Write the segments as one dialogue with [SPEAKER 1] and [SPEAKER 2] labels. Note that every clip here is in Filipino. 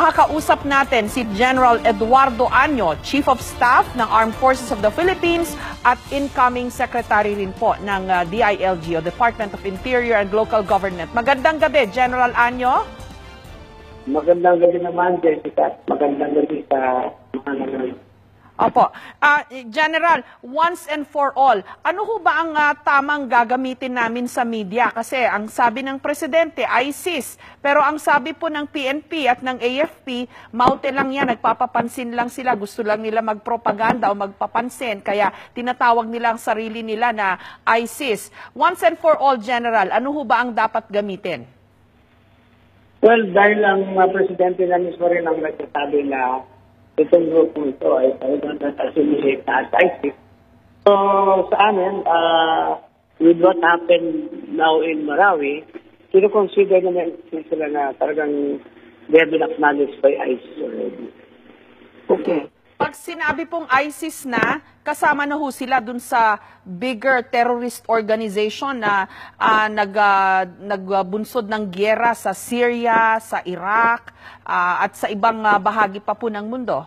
[SPEAKER 1] Makakausap natin si General Eduardo Año, Chief of Staff ng Armed Forces of the Philippines at incoming Secretary rin po ng uh, DILG o Department of Interior and Local Government. Magandang gabi, General Año.
[SPEAKER 2] Magandang gabi naman, Jessica. Magandang gabi sa mga.
[SPEAKER 1] Opo. Ah, General, once and for all, ano ho ba ang ah, tamang gagamitin namin sa media? Kasi ang sabi ng Presidente, ISIS. Pero ang sabi po ng PNP at ng AFP, maute lang yan, nagpapapansin lang sila, gusto lang nila magpropaganda o magpapansin. Kaya tinatawag nila ang sarili nila na ISIS. Once and for all, General, ano ho ba ang dapat gamitin?
[SPEAKER 2] Well, dahil ang uh, Presidente na mismo rin ang nagsasabi na itong grupo ito ay talagang nasa-assimilate na ISIS. So, sa amin, uh, with what happened now in Marawi, kino-consider naman sila na talagang they have been acknowledged by ISIS already.
[SPEAKER 1] Okay. Pag sinabi pong ISIS na, kasama na ho sila dun sa bigger terrorist organization na ah, nag, ah, nagbunsod ng gyera sa Syria, sa Iraq, ah, at sa ibang ah, bahagi pa po ng mundo.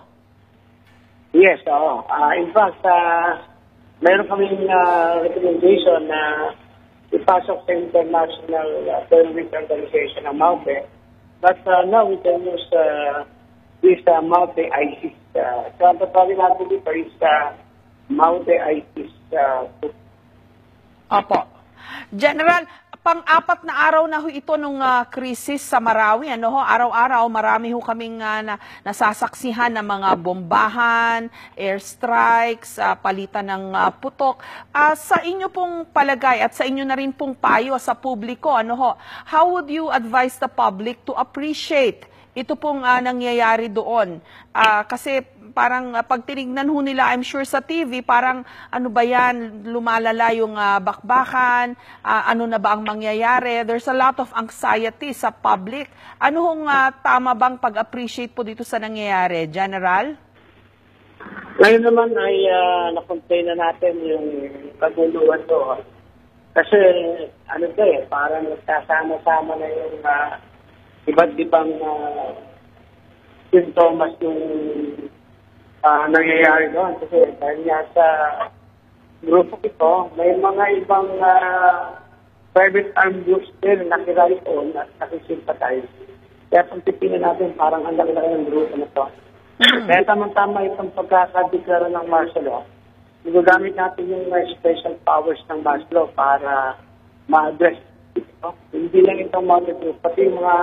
[SPEAKER 2] Yes, oo. Ah, in fact, uh, meron kaming uh, recommendation na ipasok sa International uh, Terrorist Organization ng MAUTE. But uh, now we can use uh, this uh, MAUTE ISIS. Uh, so ang tatawagin natin dito is uh, MAUTE ISIS. Uh,
[SPEAKER 1] Opo. General, pang-apat na araw na ho ito nung ah, krisis sa Marawi. Ano ho, araw-araw marami ho kaming ah, na, nasasaksihan ng mga bombahan, airstrikes, ah, palitan ng ah, putok. Ah, sa inyo pong palagay at sa inyo na rin pong payo sa publiko, ano ho, how would you advise the public to appreciate ito pong ah, nangyayari doon. Ah, kasi parang ah, pag tinignan ho nila, I'm sure sa TV, parang ano ba yan, lumalala yung ah, bakbakan, ah, ano na ba ang mangyayari. There's a lot of anxiety sa public. Ano hong ah, tama bang pag-appreciate po dito sa nangyayari, General?
[SPEAKER 2] Ngayon naman ay uh, na-complain na natin yung kaguluhan ah. Kasi ano to eh, parang nagkasama-sama na yung uh, iba't ibang uh, sintomas yung uh, nangyayari doon. Kasi dahil nga sa grupo ito, may mga ibang uh, private armed groups din na nakirayon at nakisimpatize. Kaya pag titingnan natin, parang ang laki-laki ng grupo na to. Kaya tamang-tama itong pagkakadeklara ng martial law. Magagamit natin yung uh, special powers ng martial law para ma-address ito. Hindi lang itong mga group, pati yung mga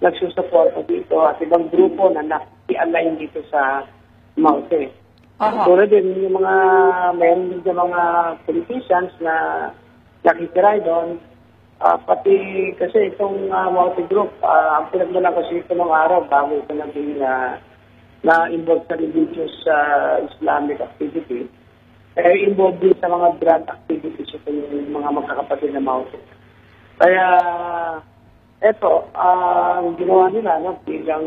[SPEAKER 2] nagsusuporta dito at ibang grupo na naki-align dito sa Maute.
[SPEAKER 1] Aha.
[SPEAKER 2] Tulad din yung mga, mayroon din yung mga politicians na nakikiray doon. Ah, pati kasi itong uh, Maute group, ah, ang pinagmula kasi ito ng araw bago ito naging uh, na-involved sa religious uh, Islamic activity, eh, involved din sa mga drug activities ito yung mga magkakapatid na Maute. Kaya, ah, ang ginawa nila, no, bilang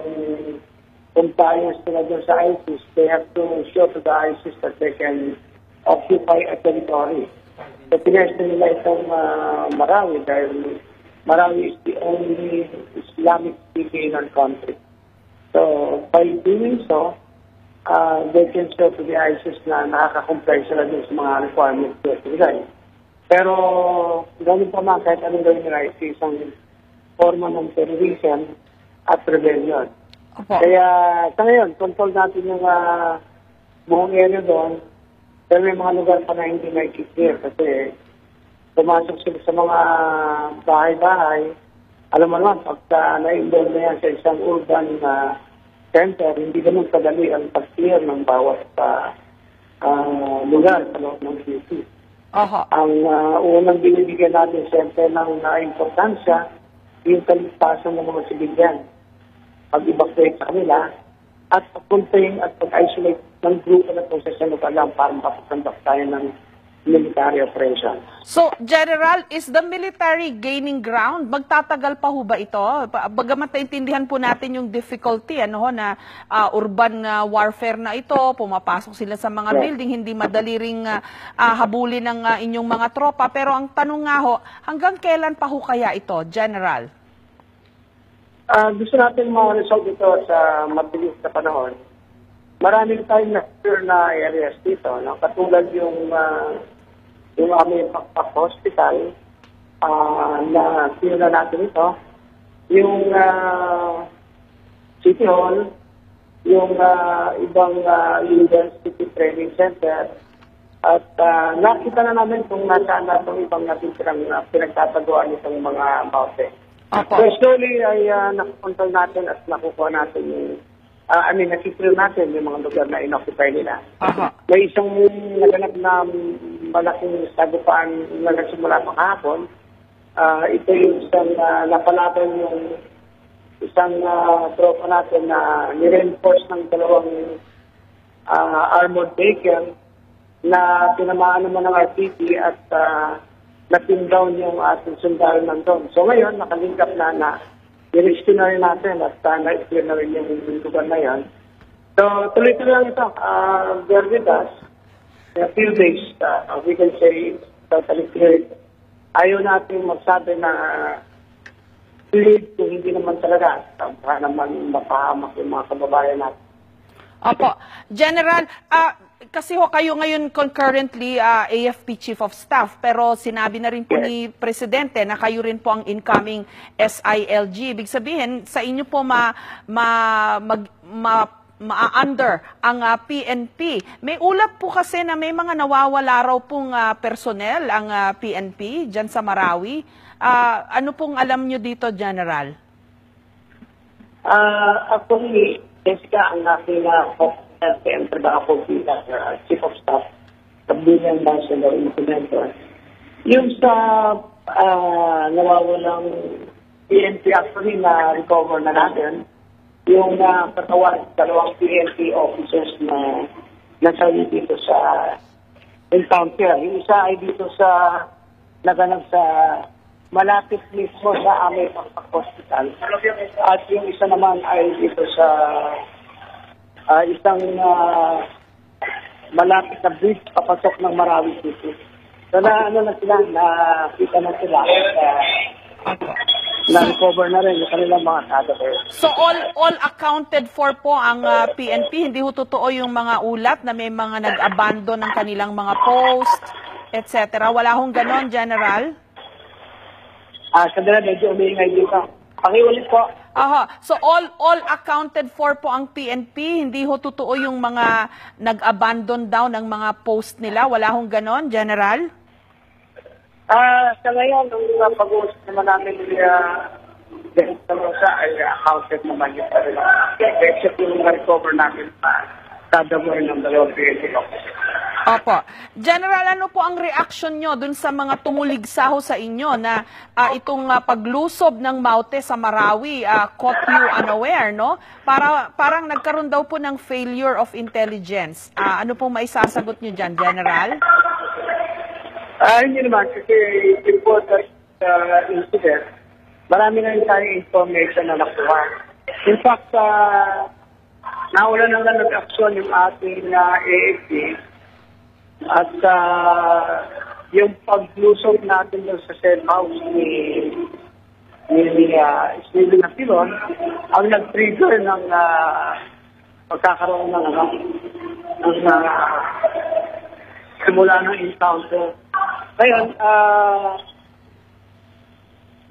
[SPEAKER 2] compliance nila doon sa ISIS, they have to show to the ISIS that they can occupy a territory. So, pinesta nila itong uh, Marawi dahil Marawi is the only Islamic city in our country. So, by doing so, uh, they can show to the ISIS na nakaka-comply sila dun sa mga requirements nila. Pero, ganun pa man, kahit anong gawin nila, is isang forma ng terrorism at rebellion.
[SPEAKER 1] Opo.
[SPEAKER 2] Kaya sa ngayon, control natin yung uh, buong area doon. Pero may mga lugar pa na hindi nakikiclear kasi pumasok sila sa mga bahay-bahay. Alam mo naman, pagka na-involve na yan sa isang urban na center, hindi ganun kadali ang pag-clear ng bawat uh, uh, lugar sa loob ng city.
[SPEAKER 1] Aha.
[SPEAKER 2] Ang uh, unang binibigyan natin siyempre ng uh, importansya, yung kaligtasan ng mga sibilyan pag-evacuate sa kanila at pag-contain at pag-isolate ng grupo na ito sa lugar lang para makapasandak tayo ng military operation.
[SPEAKER 1] So, General, is the military gaining ground? Magtatagal pa ho ba ito? Bagamat naintindihan po natin yung difficulty ano ho, na ah, urban ah, warfare na ito, pumapasok sila sa mga
[SPEAKER 2] Yeah.
[SPEAKER 1] building, hindi madali ring ah, ah, habulin ng ah, inyong mga tropa. Pero ang tanong nga ho, hanggang kailan pa ho kaya ito, General?
[SPEAKER 2] Ah, gusto natin ma-resolve ito sa mabilis na panahon. Maraming tayong na na areas dito, no? katulad yung ah, yung aming Pakpak Hospital ah, na sinuna natin ito, yung ah, City Hall, yung ah, ibang ah, University Training Center, at ah, nakita na namin kung nasaan na itong ibang natintirang uh, pinagtataguan itong mga mountain.
[SPEAKER 1] Opo.
[SPEAKER 2] So slowly ay uh, nakukontrol natin at nakukuha natin yung, ah, I mean, nakikil natin yung mga lugar na inoccupy nila.
[SPEAKER 1] Aha.
[SPEAKER 2] May isang naganap na malaking sagupaan na nagsimula kahapon. Ah, ito yung isang uh, napalaban yung isang uh, tropa natin na nireinforce ng dalawang ah, armored vehicle na tinamaan naman ng RPT at uh, napin down yung ating sundalo nandun. So ngayon, nakalink up na na i-rescue na rin natin at uh, na-clear na rin yung lugar na yan. So tuloy-tuloy lang ito. Uh, bear with us. Uh, field-based, uh, we can say, totally clear. Ayaw natin magsabi na cleared kung hindi naman talaga. Baka naman mapahamak yung mga kababayan natin.
[SPEAKER 1] Opo. General, ah, kasi ho kayo ngayon concurrently ah, AFP Chief of Staff, pero sinabi na rin po ni Presidente na kayo rin po ang incoming SILG. Ibig sabihin, sa inyo po ma, ma, mag, ma, ma-under ang ah, PNP. May ulap po kasi na may mga nawawala raw pong ah, personnel ang ah, PNP dyan sa Marawi. Ah, ano pong alam nyo dito, General?
[SPEAKER 2] Ah, actually, Jessica, ang aking and trabaho ko bilang uh, Chief of Staff sa Bilang National Implementer. Yung sa uh, nawawalang PNP actually na recover na natin, yung uh, katawan, dalawang PNP officers na nasa dito sa encounter. Yung isa ay dito sa naganap sa malapit mismo sa aming Hospital. At yung isa naman ay dito sa ah, isang ah, malapit na bridge papasok ng Marawi City. So na ano na sila, nakita na sila at ah, na-recover na rin yung kanilang mga cadaver.
[SPEAKER 1] So all all accounted for po ang ah, PNP, hindi ho totoo yung mga ulat na may mga nag-abandon ng kanilang mga post, etc. Wala hong ganon, General?
[SPEAKER 2] Ah, sandali, medyo umiingay dito. Pakiulit po.
[SPEAKER 1] Aha. So all all accounted for po ang PNP, hindi ho totoo yung mga nag-abandon daw ng mga post nila. Wala hong ganon, General?
[SPEAKER 2] Ah, sa ngayon, nung uh, pag-uusap naman namin uh, Dennis Talosa ay uh, accounted naman yung sarili. Except yung recover namin pa cadaver ng dalawang PNP.
[SPEAKER 1] Opo. General, ano po ang reaction nyo dun sa mga tumuligsaho sa inyo na ah, itong ah, paglusob ng Maute sa Marawi ah, caught you unaware, no? Para, parang nagkaroon daw po ng failure of intelligence. Ah, ano po maisasagot nyo dyan, General?
[SPEAKER 2] Ah, hindi naman kasi before the uh, incident, marami na rin tayong information na nakuha. In fact, uh, nauna na nga nag-aksyon yung ating uh, AFP at uh, yung paglusog natin doon sa said house ni ni uh, Stephen Napilon ang nag-trigger ng uh, pagkakaroon ng ano ng uh, simula ng encounter. Ngayon, ah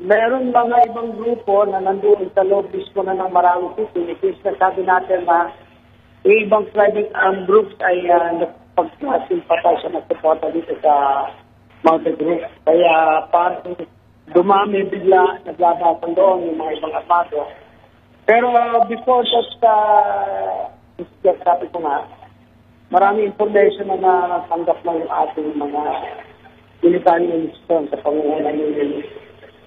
[SPEAKER 2] meron mga ibang grupo na nandoon sa loob mismo na ng Marawi City. Na sabi natin na yung ibang private armed groups ay uh, nagpagkasimpatay sa nagsuporta dito sa Mountain Group. Kaya parang dumami bigla, naglabasan doon yung mga ibang armado. Pero uh, before that, uh, sabi ko nga, marami information na natanggap ng ating mga military institution sa pangunguna ni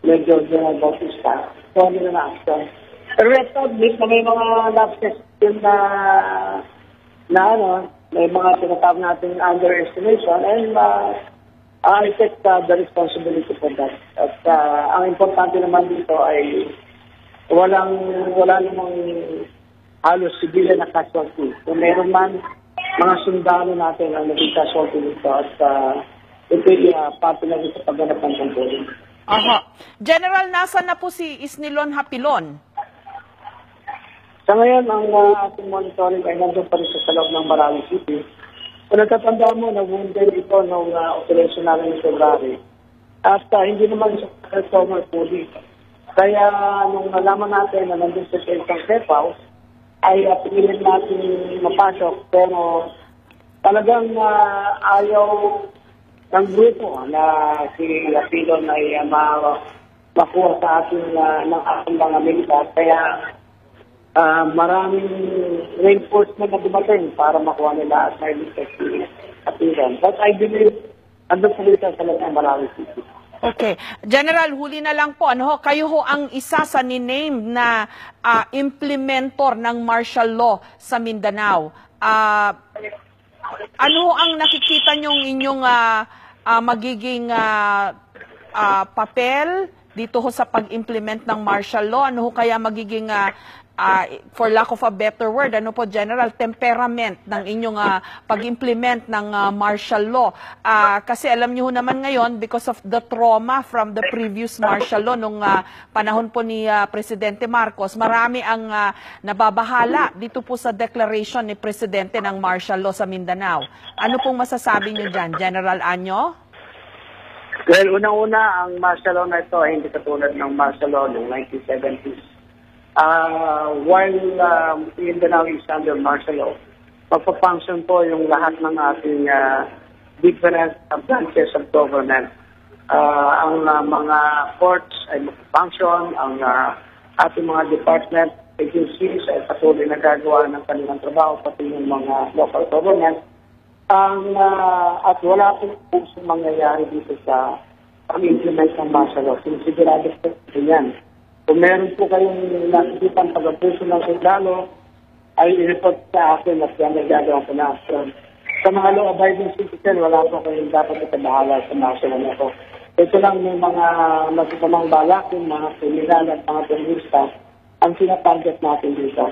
[SPEAKER 2] Major General Bautista. So, ano na na-action. Pero to admit na may mga lapses din na na ano, may mga tinatawag natin underestimation and uh, I take uh, the responsibility for that. At uh, ang importante naman dito ay walang wala namang halos civilian na casualty. Kung meron man mga sundalo natin ang naging casualty dito at uh, ito ay uh, parte na rin sa pagganap ng controlling.
[SPEAKER 1] Aha. General, nasa na po si Isnilon Hapilon?
[SPEAKER 2] Sa ngayon, ang ah, ating monitoring ay nandun pa rin sa loob ng Marawi City. Kung natatanda mo, nag-wounded ito nung uh, operation namin ng February. At ah, hindi naman siya recover fully. Kaya nung nalaman natin na nandun sa isang safe house, ay uh, pinilit natin mapasok. Pero talagang ah, ayaw ng grupo na si Apilon ay uh, ma- makuha sa ating uh, ng ating mga militar. Kaya ah, maraming reinforcement na dumating para makuha nila at ligtas si Apilon. But I believe andun sa litas sa lahat ng Marawi City.
[SPEAKER 1] Okay. General, huli na lang po. Ano kayo ho ang isa sa niname na ah, implementor ng martial law sa Mindanao. Ah, ano ang nakikita nyong inyong ah, ah, magiging ah, ah, papel dito ho sa pag-implement ng martial law? Ano ho kaya magiging, ah, ah, for lack of a better word, ano po, General, temperament ng inyong ah, pag-implement ng ah, martial law? Ah, kasi alam niyo naman ngayon, because of the trauma from the previous martial law nung ah, panahon po ni ah, Presidente Marcos, marami ang ah, nababahala dito po sa declaration ni Presidente ng martial law sa Mindanao. Ano pong masasabi niyo dyan, General Anyo?
[SPEAKER 2] Well, unang-una, ang martial law na ito ay hindi katulad ng martial law noong 1970s. Ah, while um, Mindanao is under martial law, magpapunction po yung lahat ng ating ah, different uh, branches of government. Ah, ang ah, mga courts ay magpapunction, ang ah, ating mga department agencies ay patuloy na gagawa ng kanilang trabaho, pati yung mga local government ang ah, at wala pong puso mangyayari dito sa pag-implement ng martial law. Sinisigurado po yan. Kung meron po kayong nakikita pag-abuso ng sundalo, ay i-report sa akin at yan ay gagawin ko na. So, sa mga law-abiding citizen, wala po kayong dapat itabahala sa martial law na ito. Lang may mga magkasamang balak, yung mga kriminal at mga terorista, ang sinatarget natin dito.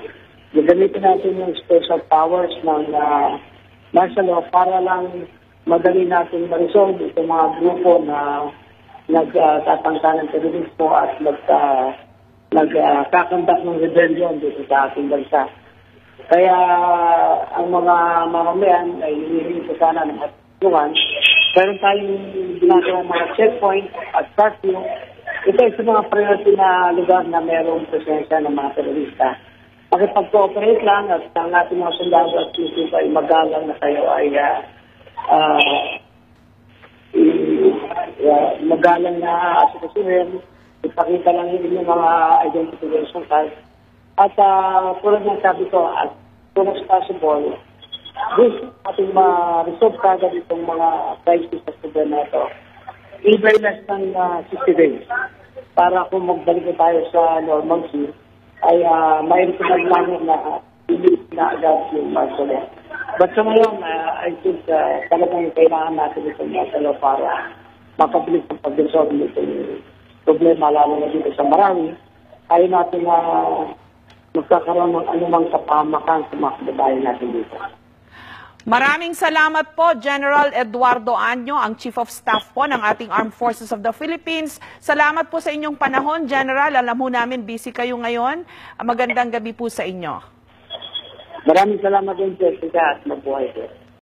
[SPEAKER 2] Gagamitin natin yung special powers ng ah, martial law para lang madali natin ma-resolve itong mga grupo na nagtatangka ng terorismo at nagka, nagkakandak ng rebellion dito sa ating bansa. Kaya ang mga mamamayan ay hinihingi ko sana ng matulungan. Meron tayong ginagawang mga checkpoint at curfew. Ito ay sa mga priority na lugar na mayroong presensya ng mga terorista makipag-cooperate lang at ang ating mga sundalo at isip ay magalang na kayo ay uh, uh, uh, magalang na asikasuhin, ipakita lang yung inyong mga identification card. At uh, tulad ng sabi ko, as soon as possible, this ating ma-resolve kagad itong mga crisis sa problema ito. Even less than uh, 60 days para kung magbalik na tayo sa normalcy, ay uh, may recommend namin na hindi na agad yung law. But sa ngayon, uh, I think uh, talagang kailangan natin itong law para makabilis ang pag-resolve nitong problema, lalo na dito sa Marami. Ayaw natin na magkakaroon ng anumang kapamakan sa mga kababayan natin dito.
[SPEAKER 1] Maraming salamat po, General Eduardo Anyo, ang Chief of Staff po ng ating Armed Forces of the Philippines. Salamat po sa inyong panahon, General. Alam mo namin, busy kayo ngayon. Magandang gabi po sa inyo.
[SPEAKER 2] Maraming salamat din, Jessica, at mabuhay po.